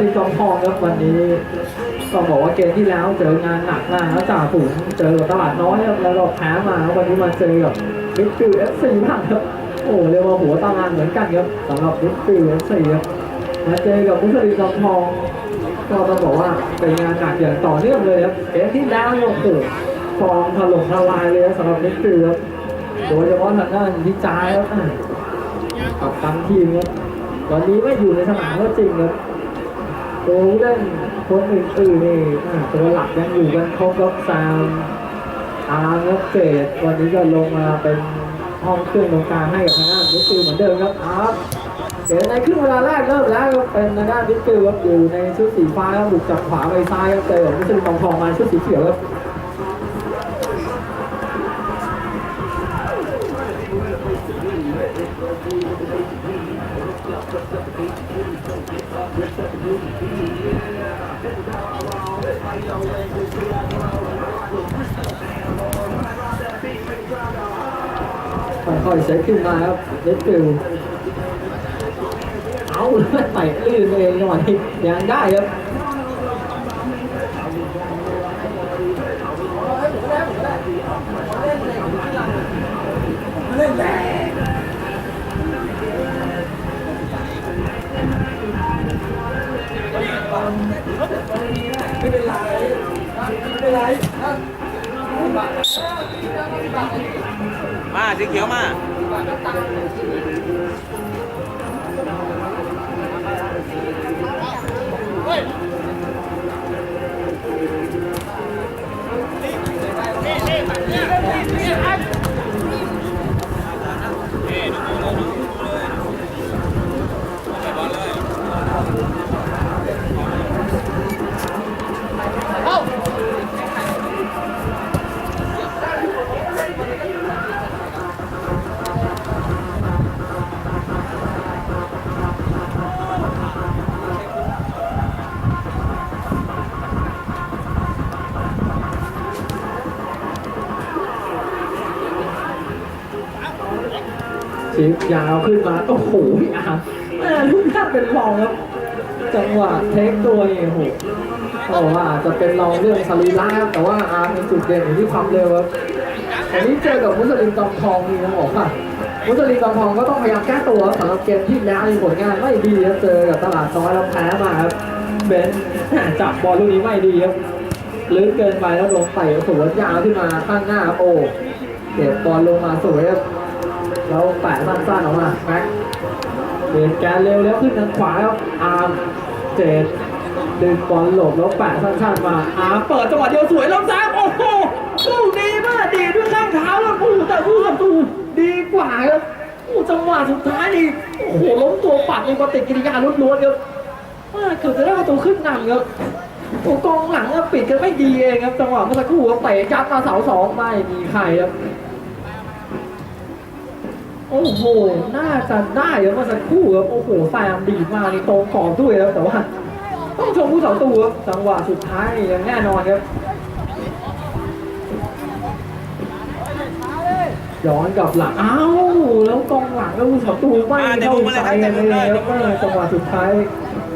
ตีกองทองครับวันนี้ต้องบอกว่าเกมที่แล้วเจองานหนักมากแล้วจ่าฝูงเจอตลาดน้อยครับแล้วเราแพ้มาวันนี้มาเจอกับมิดฟิลเอฟซีบ้างครับโอ้เรียกว่าหัวตารางเหมือนกันครับสำหรับมิดฟิลเอฟซีครับมาเจอกับมุสลิมกองทอง ก็ต้องบอกว่าเป็นงานหนักอย่างต่อเนื่องเลยครับเกมที่แล้วเนี่ยโอ้โหฟอร์มถล่มทลายเลยครับสำหรับมิดฟิลครับโดยเฉพาะทางด้านที่จ่ายครับอ่ากับตันทีมครับวันนี้ไม่อยู่ในสนามก็จริงครับ โอ้เล่นคนอื่นๆนี่อ่าตัวหลักยังอยู่กันครบกับซามอาร์มครับเกรดวันนี้ก็ลงมาเป็นห้องเครื่องตรงกลางให้กับทางด้านมิสซิลเหมือนเดิมครับอาร์เดี๋ยวในครึ่งเวลาแรกเริ่มแล้วเป็นทางด้านมิสซิลครับอยู่ในชุดสีฟ้าครับบุกจากขวาไปซ้ายครับเจอมิสซิลทองทองมาชุดสีเขียวครับ ค่อยเซตขึ้นมาครับเลสฟิลเอาเลยไต่ลื่นเองจังหวะนี้ยังได้ครับไม่เป็นไรไม่เป็นไรมา สีเขียวมา ยาวขึ้นมา โอ้โหพี่อาร์มแม่ทุกท่านเป็นรองครับ จังหวะเทคตัวนี่โอ้โหก็ว่าอาจจะเป็นรองเรื่องสรีระครับแต่ว่าอาร์มมีจุดเด่นอยู่ที่ความเร็วครับอันนี้เจอกับมุสลิมกำทองนี่นะบอกว่ามุสลิมกำทองก็ต้องพยายามแก้ตัวสำหรับเกมที่แล้วมีผลงานไม่ดีครับเจอกับตลาดน้อยแล้วแพ้มาครับเบนจับบอลลูกนี้ไม่ดีครับลึกเกินไปแล้วลงไปสวนยาวขึ้นมาข้างหน้าครับโอ้เก็บบอลลงมาสวยครับ แล้วแปะสั้นๆออกมาแม็กเปลี่ยนแกนเร็วแล้วขึ้นทางขวาครับอาร์มเจดดึงบอลหลบแล้วแปะสั้นๆมาอาร์มเปิดจังหวะเดียวสวยแล้วซ้ำโอ้โหลูกดีมากดีด้วยข้างเท้าแล้วผู้แต่ผู้ประตูดีกว่าครับโอ้จังหวะสุดท้ายนี่โอ้โหล้มตัวปัดในปฏิกิริยาล้วนๆครับว่าเกือบจะได้ประตูขึ้นนำครับโอ้กองหลังปิดกันไม่ดีเองครับจังหวะเมื่อสักครู่เตะยัดมาเสาสองไม่มีใครครับ โอ้โห น่าจะได้ครับเมื่อสักครู่ครับ โอ้โหแซมดีดมาในตรงขอบด้วยแล้วแต่ว่า ต้องชมผู้สองตัวครับจังหวะสุดท้ายยังแน่นอนครับ ย้อนกลับหลัง อ้าว แล้วกองหลังแล้วผู้สองตัวไม่เข้าใจกันเลยครับเออจังหวะสุดท้าย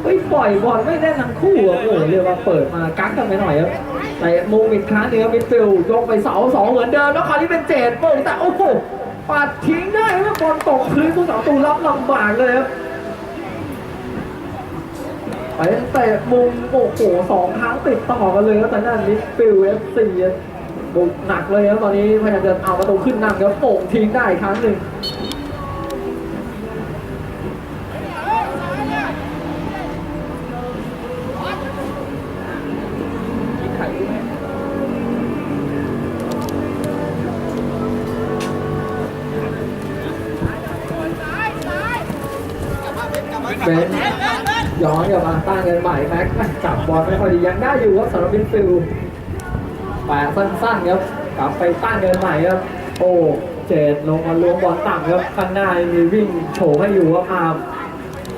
เฮ้ยปล่อยบอลไม่ได้ทั้งคู่ครับโอ้โหเรียกว่าเปิดมากักกันไปหน่อยครับแต่มุมอีกครั้งหนึงครับมิดฟิลด์ยกไปเสาสองเหมือนเดิมแล้วคราวนี้เป็นเจดโป่งแต่โอ้โห ปัดทิ้งได้แล้วบอลตกพื้นผู้สาวตูรับลำบากเลยครับไปเตะมุมโอ้โหสองครั้งติดต่อกันเลยครับแต่นั่นมิดฟิลเอฟซีบุกหนักเลยครับตอนนี้พยายามจะเอาประตูขึ้นนำครับโป่งทิ้งได้อีกครั้งหนึ่ง ตั้งกันใหม่แม็กจับบอลไม่ค่อยดียังได้อยู่ครับสำหรับมิดฟิลแปะสั้นๆครับกลับไปตั้งกันใหม่ครับโอ้เจดลงมาล้วงบอลต่ำครับข้างหน้ามีวิ่งโฉบให้อยู่ครับอาร์ม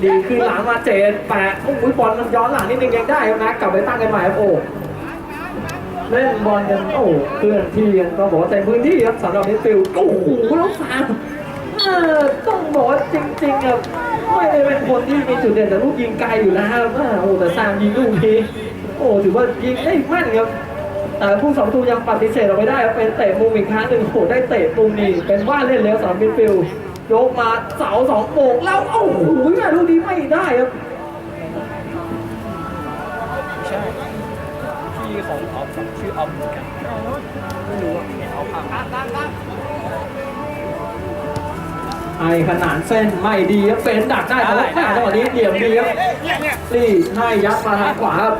ดีขึ้นหลังมาเจนแปะโอ้โหบอลมันย้อนหลังนิดนึงยังได้ครับนะกกลับไปตั้งกันใหม่ครับโอ้เล่นบอลกันโอ้เคลื่อนที่กันก็บอกว่าเต็มพื้นที่ครับสำหรับมิดฟิลด์โอ้โหแล้วฟาว ต้องบอกว่าจริงๆอะไม่ได้เป็นคนที่มีจุดเด่นแต่ลูกยิงไกลอยู่แล้วครับอ่าโอ้แต่ซามยิงลูกนี้โอ้ถือว่ายิงได้แม่นครับแต่ผู้สองตูยังปฏิเสธออกไปได้ครับเป็นเตะมุมอีกครั้งหนึ่งโอ้ได้เตะมุมนี่เป็นว่าเล่นแล้วสำหรับมิดฟิลด์ยกมาเสาสองโป่งแล้วโอ้โหแม่ลูกนี้ไม่ได้ครับใช่พี่ของออฟชื่อออฟเหมือนกันไม่รู้ว่าเนี่ยเอาผ่านตั้งตั้งตั้ง ไอ้ขนาดเส้นไม่ดีครับเฟนดักได้แต่ว่าแม่จังหวะนี้เหลี่ยมดีครับเนี่ยเนี่ยลี่ให้ยัดมาทางขวาครับ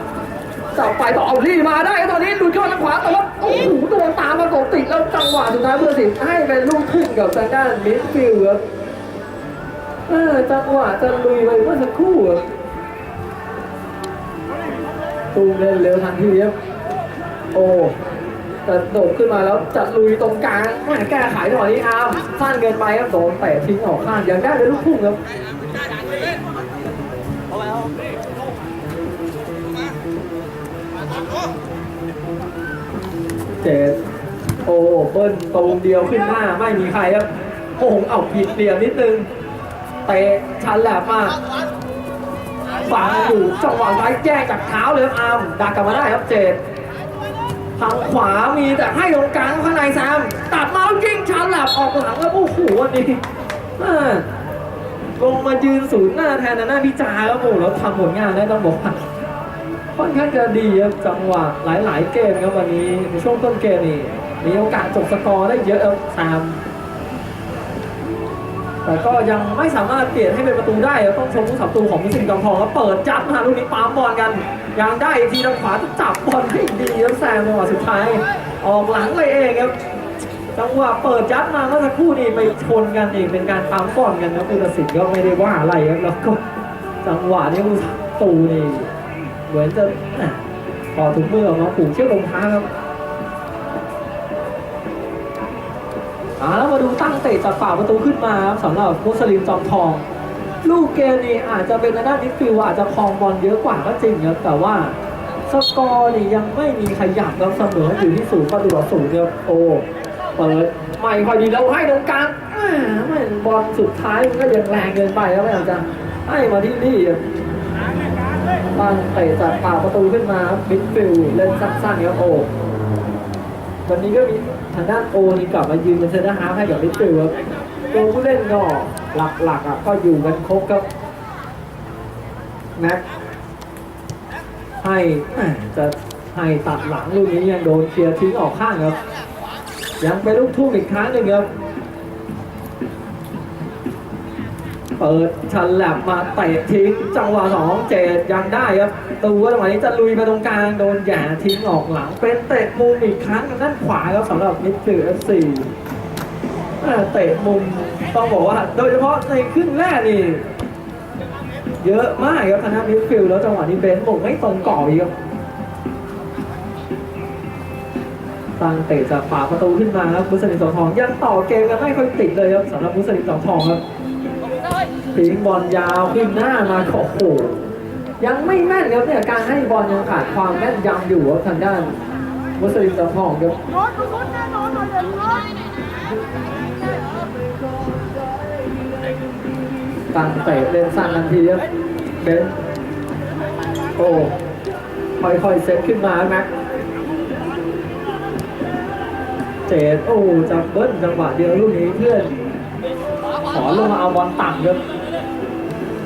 ต่อไปต่อเอาลี่มาได้ครับตอนนี้หลุดเข้าทางขวาแต่ว่าโอ้โหโดนตามมากบติดแล้วจังหวะสุดท้ายเพื่อสิให้เป็นลูกทุ่งกับทางด้านมิดฟิลด์ครับเออจังหวะจะลุยไปเมื่อสักครู่ครับตูมเล่นเร็วทันทีครับโอ้ แต่โดดขึ้นมาแล้วจะลุยตรงกลางแม่แก้ไขหน่อยนี่อาร์มสั้นเกินไปครับโดนเตะทิ้งออกข้างยังได้เป็นลูกทุ่งครับเอาแล้วเจ็ดโอ้เบิ้ลตรงเดียวขึ้นหน้าไม่มีใครครับโอ้โหเอาผิดเหลี่ยมนิดนึงเตะชันแหลมมาฝังอยู่จังหวะไว้แก้จากเท้าเลยครับอาร์มดักกลับมาได้ครับเจ็ด ทางขวามีแต่ให้ตรงกลางข้างในแซมตัดมาแล้วยิงชันแหลมออกหลังแล้วโอ้โหวันนี้ลงมายืนศูนย์หน้าแทนหน้าพิจาครับโอ้โหแล้วทำผลงานได้ต้องบอกว่าค่อนข้างจะดีครับจังหวะหลาย ๆ เกมครับวันนี้ในช่วงต้นเกมนี่มีโอกาสจบสกอร์ได้เยอะแซมแต่ก็ยังไม่สามารถเปลี่ยนให้เป็นประตูได้ต้องชมผู้สับประตูของมิสิงกำทองแล้วเปิดจับมาลูกนี้ปามบอลกัน ยังได้อีกทีทางขวาจะจับบอลให้ดีครับแซมจังหวะสุดท้าย ออกหลังไปเองครับจังหวะเปิดยัดมาเมื่อสักครู่นี้ไปชนกันเองเป็นการปั๊มบอลกันนะผู้ตัดสินก็ไม่ได้ว่าอะไรครับแล้วก็จังหวะนี้ผู้สับประตูนี่เหมือนจะอ่อถุงมือออกมาผูกเชือกรองเท้าครับอ่าแล้วมาดูตั้งเตะจากฝ่าประตูขึ้นมาครับสำหรับมุสลิมจอมทอง ลูกเกนิอาจจะเป็นทางด้านมิดฟิลอาจจะครองบอลเยอะกว่าก็จริงครับแต่ว่าสกอร์นี่ยังไม่มีขยับครับเสมออยู่ที่ศูนย์ประตูต่อศูนย์ครับโอ้เปิดไม่ค่อยดีแล้วให้ตรงกลางไม่บอลสุดท้ายมันก็ยังแรงเกินไปครับไม่อาจจะให้มาที่นี่บตั้งเตะจากป่ากประตูขึ้นมาบมิดฟิลเล่นสั้นๆครับโอวันนี้ก็มีทางด้านโอนี่กลับมายืนเป็นเซนเตอร์ฮาล์ฟให้กับมิดฟิลครับตัวผู้เล่นก็ หลักๆอะก็อยู่กันครบครับแม็กให้จะให้ตัดหลังลูกนี้ยังโดนเคลียร์ทิ้งออกข้างครับ ยังเป็นลูกทุ่งอีกครั้งหนึ่งครับ เปิดชันแลบมาเตะทิ้งจังหวะสองเจดยังได้ครับตูว่าจังหวะนี้จะลุยไปตรงกลางโดนแหย่ทิ้งออกหลัง เป็นเตะมุมอีกครั้งด้านขวาครับสำหรับมิดฟิลด์เอฟซีเตะมุม ต้องบอกว่าโดยเฉพาะในครึ่งแรกนี่เยอะมากครับทางด้านมิดฟิลด์แล้วจังหวะนี้เบนซ์มงไม่ตรงกรอบอีกครับตั้งเตะจากฝาประตูขึ้นมาครับมุสลิมสองทองยังต่อเกมกันไม่ค่อยติดเลยครับสำหรับมุสลิมสองทองครับทิ้งบอลยาวขึ้นหน้ามาโอ้โหยังไม่แม่นครับเนี่ยการให้บอลยังขาดความแม่นยำอยู่ครับทางด้านมุสลิมจำทองครับ ตั้งเตะเล่นสั้นทันทีครับเบนโอ้ค่อยๆเซตขึ้นมาแม็กเจดโอ้จับเบิ้ลจังหวะเดียวลูกนี้เพื่อน ขอลงมาเอาบอลต่ำครับ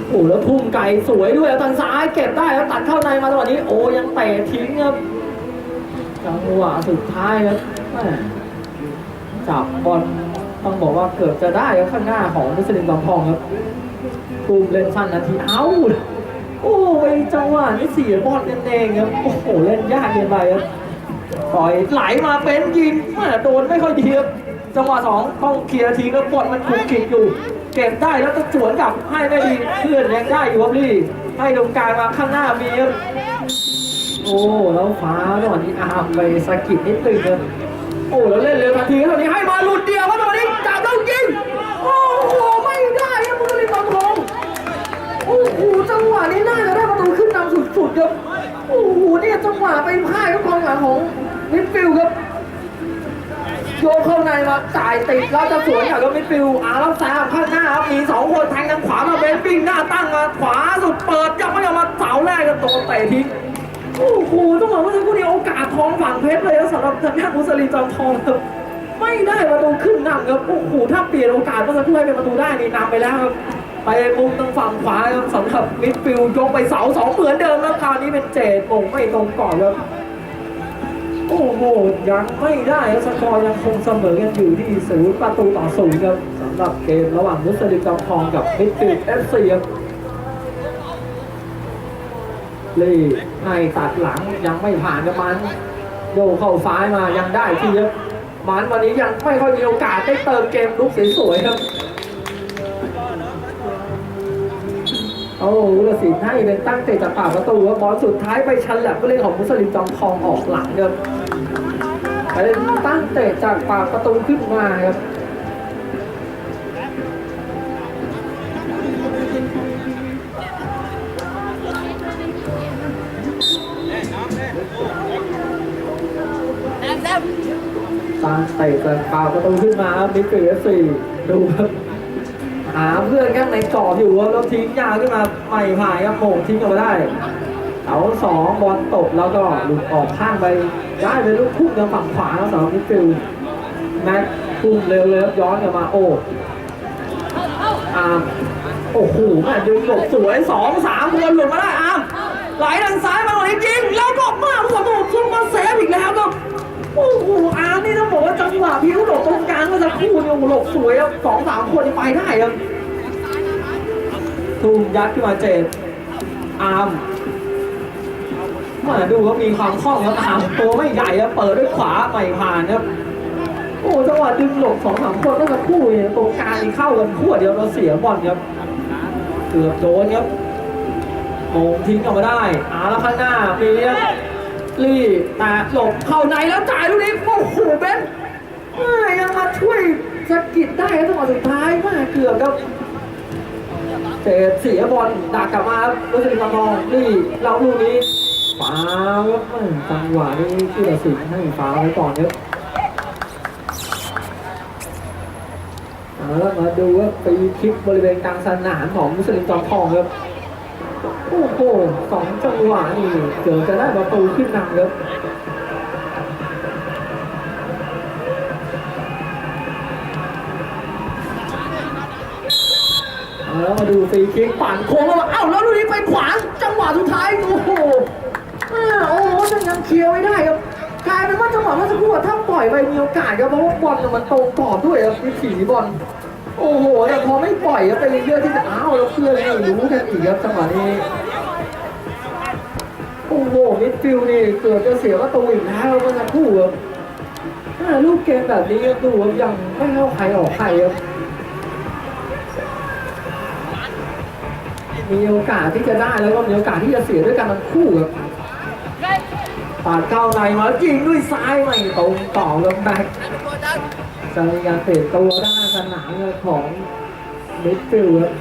โอ้แล้วทุ่มไกลสวยด้วยทางซ้ายเก็บได้แล้วตัดเข้าในมาจังหวะนี้ โอ้ยังเตะทิ้งครับจังหวะสุดท้ายครับจับบอลต้องบอกว่าเกือบจะได้ครับข้างหน้าของมุสลิมลำพองครับ ตูมเล่นสั้นนาทีเอ้าโอ้ยจังหวะนี้เสียบอลกันเองครับโอ้โหเล่นยากเกินไปครับปล่อยไหลมาเป็นยิงแม่โดนไม่ค่อยดีครับจังหวะสองต้องเคลียร์ทีก็บอลมันคุกคิกอยู่ เก็บได้แล้วก็สวนกลับให้ไม่ดีเพื่อนยังได้อยู่ครับลี่ให้ตรงกลางมาข้างหน้ามีครับโอ้แล้วฟ้าจังหวะนี้อาร์มไปสะกิดนิดนึงครับโอ้แล้วเล่นเร็วทันทีตอนนี้ให้มาหลุดเดียวครับตอนนี้จับแล้วยิงโอ้โหไม่ได้ครับมุสลิมบอลทอง โอ้โหจั งหวะนี้น่าจะได้ประตูขึ้นนำสุดๆครับ โอ้โหเนี่ยจังหวะไปพลาดกับกองหลังของมิดฟิลด์ครับโยกเข้าในมาจ่ายติดแล้วจะสวนกับมิดฟิลด์อาร์ล้วแซมข้างหน้าครับมีสองคนแทงทางขวามาเบนปิ้งหน้าตั้งมาขวาสุดเปิดยังไม่ยอมมาเสาแรกกันโดนเตะทิ้งโอ้โหต้องบอกว่าทั้งคู่นี้โอกาสทองฝั่งเพชรเลยสำหรับทางด้านมุสลิมจอมทองครับไม่ได้ประตูขึ้นนำครับโอ้โหถ้าเปลี่ยนโอกาสก็จะช่วยเป็นประตูได้นี่นำไปแล้วครับ ไปมุมทางฝั่งขวาครับสำหรับมิดฟิลด์ยกไปเสาสองเหมือนเดิมแล้วคราวนี้เป็นเจดโป่งไม่ตรงก่อนครับโอ้โหยังไม่ได้ครับสกอร์ยังคงเสมอกันอยู่ที่ศูนย์ประตูต่อศูนย์ครับสำหรับเกมระหว่างมุสลิมจอมทองกับมิดฟิลด์เอฟซีครับลีให้ตัดหลังยังไม่ผ่านกับมันโยเข้าซ้ายมายังได้ทีครับมันวันนี้ยังไม่ค่อยมีโอกาสได้เติมเกมลุกสวยๆครับ โอ้วุฒิศิลป์ให้เป็นตั้งเตะจากปากประตูครับบอลสุดท้ายไปชันแหลบผู้เล่นของมุสลิมจอมทองออกหลังครับเป็นตั้งเตะจากปากประตูขึ้นมาครับตั้งเตะจากปากประตูขึ้นมาครับมิดฟิลด์เอฟซีดูครับ หาเพื่อนข้างในกรอบอยู่ครับแล้วทิ้งยาวขึ้นมาไม่ผ่านครับโมงทิ้งออกมาได้เอาสองบอลตกแล้วก็หลุดออกข้างไปได้เป็นลูกพุ่งทางฝั่งขวาแล้วสำหรับมิดฟิลด์แม็กพุ่งเร็วเลยย้อนกลับมาโอ้อามโอ้โหแม่ดึงหลบสวยสองสามคนหลุดมาได้อามไหลทางซ้ายมาหน่อยจริง เมื่อสักครู่เนี่ยโอ้โหหลบสวยครับสองสามคนไปได้ครับตูมยัดขึ้นมาเจ็ดอาร์มมาดูว่ามีความคล่องครับอาร์มตัวไม่ใหญ่ครับเปิดด้วยขวาไม่ผ่านครับโอ้จังหวะดึงหลบสองสามคนตั้งแต่คู่เนี่ยตรงกลางนี่เข้ากันขั้วเดียวเราเสียบอลครับเกือบโดนครับโมงทิ้งออกมาได้อาแล้วข้างหน้ามีครับลี่แต่หลบเข้าในแล้วจ่ายลูกนี้โอ้โหเบน เอ้ยยังมาช่วยสะกิดได้ครับจังหวะสุดท้ายมากเกือบครับเตะเสียบอลดักกลับมาครับรู้สึกทองทองนี่เราลูกนี้ฟ้าวจังหวะนี้ที่ตัดสินให้ฟ้าวไว้ก่อนครับเอาละมาดูว่าฟรีคิกบริเวณกลางสนามของมุสลิมจอมทองครับโอ้โหสองจังหวะนี่เกือบจะได้ประตูขึ้นนำครับ แล้วมาดูฟรีคิกปั่นโค้งแล้วมาเอ้าแล้วลูกนี้ไปขวางจังหวะสุดท้ายโอ้โหอ่าโอ้โหยังยังเคลียร์ไม่ได้ครับกลายเป็นว่าจังหวะเมื่อสักครู่ถ้าปล่อยไปมีโอกาสครับเพราะว่าบอลเนี่ยมันตรงกรอบด้วยครับวิถีบอลโอ้โหแต่พอไม่ปล่อยครับไปเรื่อยที่จะอ้าวแล้วเพื่อนไม่รู้กันอีกครับจังหวะนี้โอ้โหมิดฟิลด์นี่เกือบจะเสียประตูอีกแล้วเมื่อสักครู่ครับลูกเกมแบบนี้ครับดูครับยังไม่เข้าใครออกใครครับ มีโอกาสที่จะได้แล้วก็มีโอกาสที่จะเสียด้วยกันทั้งคู่ครับปาดเข้าในมายิงด้วยซ้ายไม่ตรงต่อลงแบ็คจะมีการเตะตัวด้านสนามของมิดฟิลด์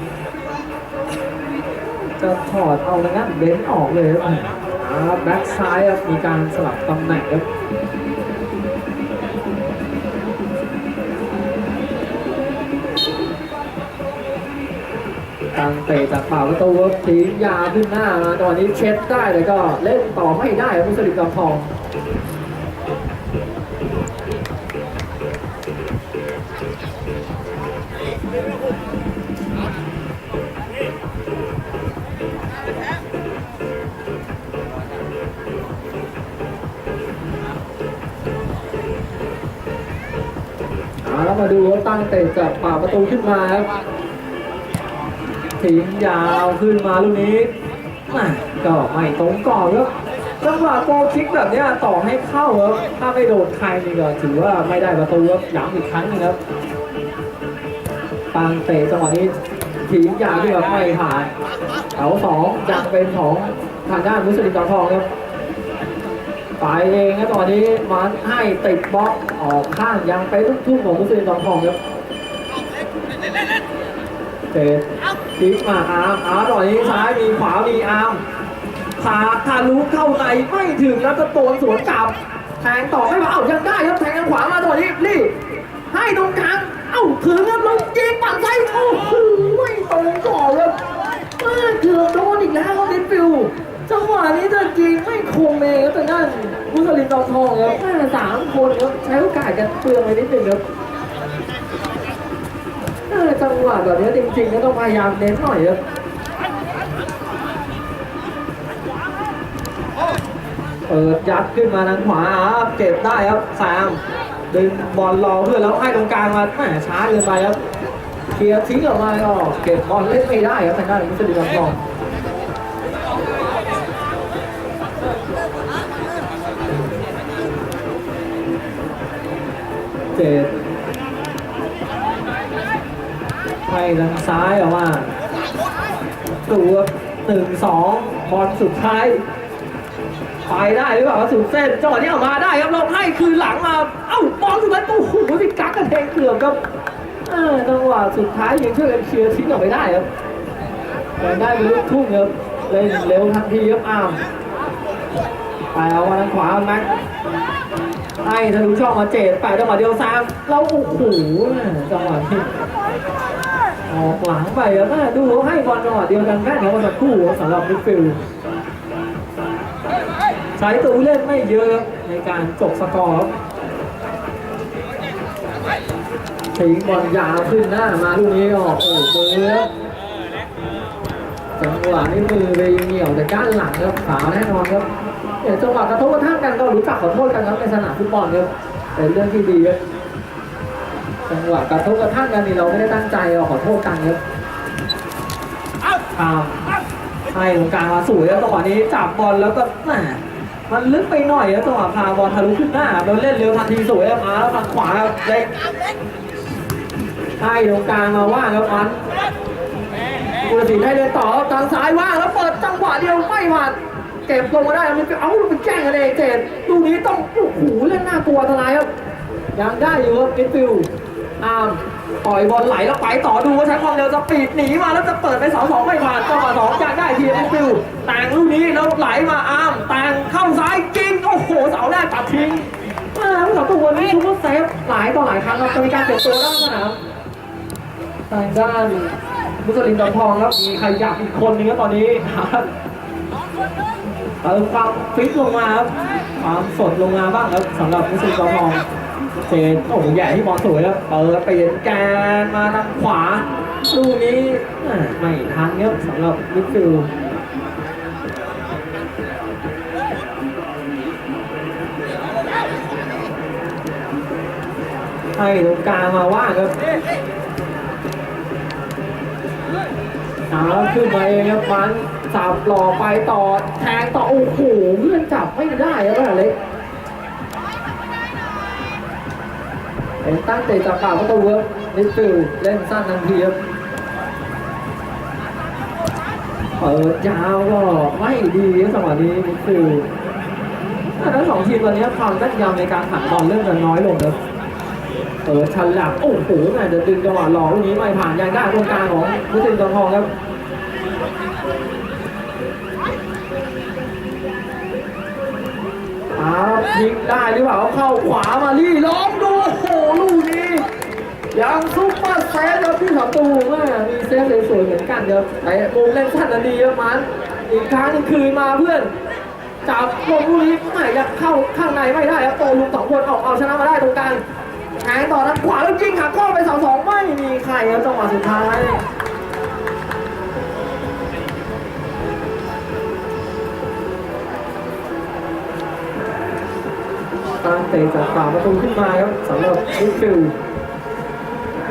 จะถอดเอาระงับเบนออกเลยครับแบ็คซ้ายครับมีการสลับตำแหน่งครับ การเตะจากป่ากประตูครับทิ้งยาขึ้นหน้ามาตอนนี้เช็ดได้แต่ก็เล่นต่อไม่ได้ครับมุสลิมจอมทองเอาแล้วมาดูว่าตั้งเตะจากป่ากประตูขึ้นมาครับ ทิ้งยาวขึ้นมาลูกนี้ก็ไม่ตรงก่อนครับจังหวะโกคิกแบบนี้ต่อให้เข้าครับถ้าไม่โดนใครนี่ก็ถือว่าไม่ได้ประตูครับย้ำอีกครั้งหนึงครับตั้งเตะจังหวะนี้ทิ้งยาวที่แบบไม่ผ่านแถวสองยังเป็นของทางด้านมุสลิมจอมทองครับไปเองครับตอนนี้มันให้ติดบล็อกออกข้างยังไปลูกทุ่งของมุสลิมจอมทองครับเตะ คิกมาอาร์มอาร์มตอนนี้ซ้ายมีขวามีอาร์มขาทะลุเข้าในไม่ถึงแล้วจะโตนสวนกลับแทงต่อไม่มาเอ้ายังได้ครับแทงทางขวามาต่อนนี้รีบให้ตรงกลางเอ้าถึงครับลงยิงปั่นไส้โอ้โหไม่ตรงก่อนครับมาเกือบโดนอีกแล้วครับนิดฟิวจังหวะนี้จะยิงไม่คมเองครับแต่นั่นมุสลิมตองทองครับสามคนครับใช้โอกาสกันเปลืองไปนิดนึงครับ จังหวะแบบนี้จริงๆก็ต้องพยายามเน้นหน่อยครับเปิดยัดขึ้นมาทางขวาเก็บได้ครับแซมดึงบอลรอเพื่อนแล้วให้ตรงกลางมาแหมช้าเกินไปครับเคลียร์ทิ้งออกมาก็เก็บบอลเล่นไม่ได้ครับทางด้านมิสลิมทองเจ็ ดให้ทางซ้ายออกมาตัวหนึ่งสองบอลสุดท้ายไปได้หรือเปล่าสุดเส้นจังหวะนี้ออกมาได้ครับเราให้คืนหลังมาเอ้าบอลสุดท้ายโอ้โหพี่กั๊กกระเทงเกือบครับจังหวะสุดท้ายยังช่วยกันเคลียร์ทิ้งออกไปได้ครับแต่ได้เป็นลูกทุ่งครับเล่นเร็วทันทีครับอ้ามไปเอามาทางขวาแม็กให้ทะลุช่องมาเจดไปจังหวะเดียวซ้ำเราโอ้โหจังหวะนี้ ออกหลังไปครับแม่ดูให้บอลจังหวะเดียวกันแม่เดี๋ยวมาสักครู่ครับสำหรับมิดฟิลด์ใช้ตัวเล่นไม่เยอะในการจบสกอร์ทิ้งบอลยาวขึ้นหน้ามาลูกนี้ออกโอ้มือรับจังหวะนี้มือไปเหนียวแต่ก้านหลังครับขาวแน่นอนครับเดี๋ยวจังหวะกระทบกระทั่งกันก็รู้จักขอโทษกันครับในสนามฟุตบอลครับเป็นเรื่องที่ดีครับ จังหวะกระทบกระทั่งกันนี่เราไม่ได้ตั้งใจเราขอโทษกันครับครับให้ตรงกลางมาสวยแล้วจังหวะนี้จับบอลแล้วก็แหมมันลึกไปหน่อยแล้วจังหวะพาบอลทะลุขึ้นหน้าโดนเล่นเร็วทันทีสวยแล้วมาแล้วทางขวาเล็กให้ตรงกลางมาว่างแล้วมันกุลศรีได้เดินต่อทางซ้ายว่างแล้วเปิดจังหวะเดียวไม่ผ่านเก็บลงมาได้มันจะเอาลงไปแจ้งกันเองเจนลูกนี้ต้องโอ้โหเล่นน่ากลัวอันตรายครับยังได้อยู่ครับมิดฟิล อาร์มปล่อยบอลไหลแล้วไปต่อดูว่าใช้ความเร็วสปีดหนีมาแล้วจะเปิดไปเสาสองไม่ผ่านจังหวะสองยังได้ทีมิดฟิลด์แต่งลูกนี้แล้วไหลมาอาร์มแต่งเข้าซ้ายยิงโอ้โหเสาแรกตัดทิ้งมาแล้วสองตัวนี้ชุดเซฟหลายต่อหลายครั้งครับจะมีการเปลี่ยนตัวด้านสนามทางด้านมุสลิมดอนทองครับมีใครอยากอีกคนนึงครับตอนนี้ครับเติมความฟิตลงมาครับความสดลงมาบ้างครับสำหรับมุสลิมดอนทอง เจนโอ้โหใหญ่ที่บอลสวยแล้วเปิดเปลี่ยนแกนมาทางขวาลูกนี้แหม่ไม่ทันครับสำหรับมิดฟิลด์ให้ตรงกลางมาว่างครับเอาขึ้นมาเองครับมันสับหล่อไปต่อแทงต่อโอ้โหเพื่อนจับไม่ได้ครับอะไรเล็ก เป็นตั้งเตะจับปากประตูครับนิดฟิลเล่นสั้นทันทีครับเปิดยาวก็ไม่ดีครับจังหวะนี้นิดฟิลทั้งสองทีมตอนนี้ความแม่นยำในการหันบอลเริ่มจะน้อยลงครับเปิดฉลับโอ้โหแม่จะดึงจังหวะหลอกลูกนี้ไม่ผ่านยังได้ตรงกลางของมุสลิมจอมทองครับอ้ายิงได้หรือเปล่าเข้าขวามาลี่ล้อมดู ยังซุปเปอร์เซฟครับพี่ประตูแม่มีเซฟสวยๆเหมือนกันครับไอ้มุมเล่นสั้นอันดีครับมันอีกครั้งหนึงคืนมาเพื่อนจับลงลูกนี้ไม่ยังเข้าข้างในไม่ได้ครับโตลุงสองคนเอาเอาชนะมาได้ตรงกลางแทงต่อทางขวาแล้วยิงหักข้อไปสองสองไม่มีใครครับจังหวะสุดท้ายตั้งเตะจากฝ่าประตูขึ้นมาครับสำหรับมิฟิลด์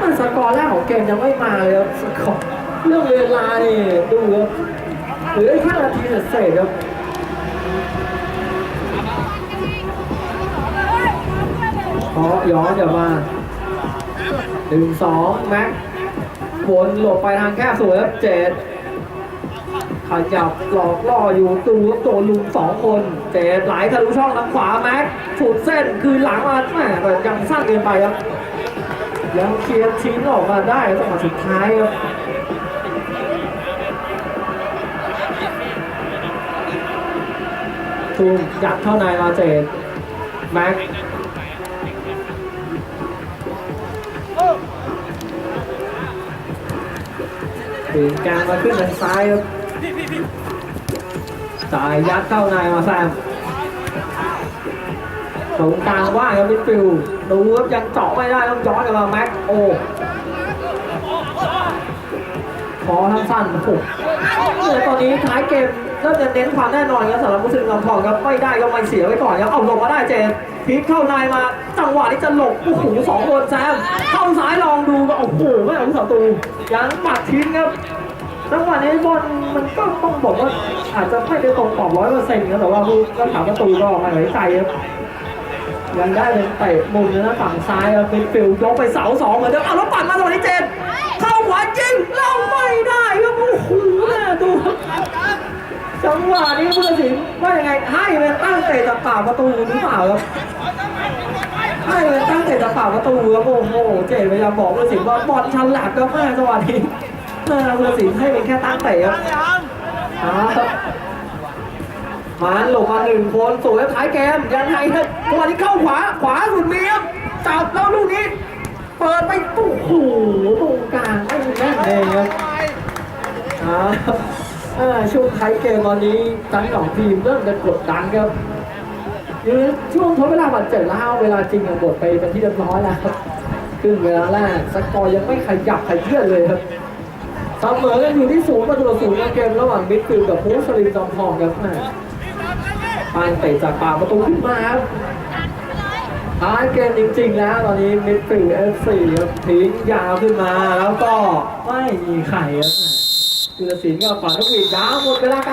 มันสกอร์แรกของเกมยังไม่มาเลยครับสกอร์เรื่องเวลานี่ดูครับเหลือแค่นาทีเศษครับเพราะย้อนกลับมาหนึ่งสองแม็กวนหลบไปทางแคบสวยครับเจ็ดขยับหลอกล่ออยู่ตูครับโดนลุมสองคน เจ็ดไหลทะลุช่องทางขวาแม็กฉุดเส้นคืนหลังมาแหมแต่ยังสั้นเกินไปครับ ยังเคลียร์ทิ้งออกมาได้จังหวะสุดท้ายครับทูมยัดเข้าในมาเจดแม็กถึงกลางมาขึ้นทางซ้ายครับจ่ายยัดเข้าในมาแซมตรงกลางว่างครับมิดฟิลด์ ดูครับยังเจาะไม่ได้ต้องย้อนกลับมาแม็กโอ้พอทั้งสั้นโอ้โหเนี่ยตอนนี้ท้ายเกมเริ่มจะเน้นความแน่นอนครับสำหรับมุสลิมลำทองครับไม่ได้ก็ไม่เสียไว้ก่อนครับเอาหลบมาได้เจนพลิกเข้าในมาจังหวะนี้จะหลบโอ้โหสองคนแซมเข้าซ้ายลองดูก็โอ้โหไม่เอาประตูยังปัดทิ้งครับจังหวะนี้บอลมันก็ต้องบอกว่าอาจจะไม่ได้ตรงกรอบร้อยเปอร์เซ็นต์นะแต่ว่าลูกก็ถาประตูก็ไม่ไหวใจครับ ยังได้เป็นเตะมุมนะฝั่งซ้ายครับเป็นฟิลยกไปเสาสองเหมือนเดิมเอาแล้วปัดมาตรงนี้เจนเข้าขวาจริงเราไม่ได้ครับโอ้โหน่าดูครับจังหวะนี้ผู้ตัดสินว่ายังไงให้เป็นตั้งเตะจากปากประตูหรือเปล่าครับให้เป็นตั้งเตะจากปากประตูครับโอ้โหเจนพยายามบอกผู้ตัดสินว่าบอลฉลับครับแม่จังหวะนี้เออผู้ตัดสินให้เป็นแค่ตั้งเตะครับเอาครับ มาหลบมาหนึ่งคนสวยท้ายเกมยังไงครับจังหวะนี้เข้าขวาขวาสุดมีครับจับแล้วลูกนี้ เปิดไปโอ้โหตรงกลางไม่แน่นเองครับเอาครับเออช่วงท้ายเกมตอนนี้ทั้งสองทีมเริ่มจะกดดันครับคือช่วงทดเวลาบาดเจ็บแล้วเวลาจริงอะหมดไปเป็นที่เรียบร้อยแล้วครับครึ่งเวลาแรกสกอร์ยังไม่ขยับขยื่นเลยครับเสมอกันอยู่ที่ศูนย์ประตูต่อศูนย์ในเกมระหว่างมิดฟิลด์กับผู้สลิมจอมทองครับแม่ ปานเตะจากปากประตูขึ้นมาครับท้ายเกมจริงๆแล้วตอนนี้มิดฟิลด์เอฟซีครับทิ้งยาวขึ้นมาแล้วก็ไม่มีใครครับคือศิลป์ก็ฝันทุกทีดาวหมดเวลาการ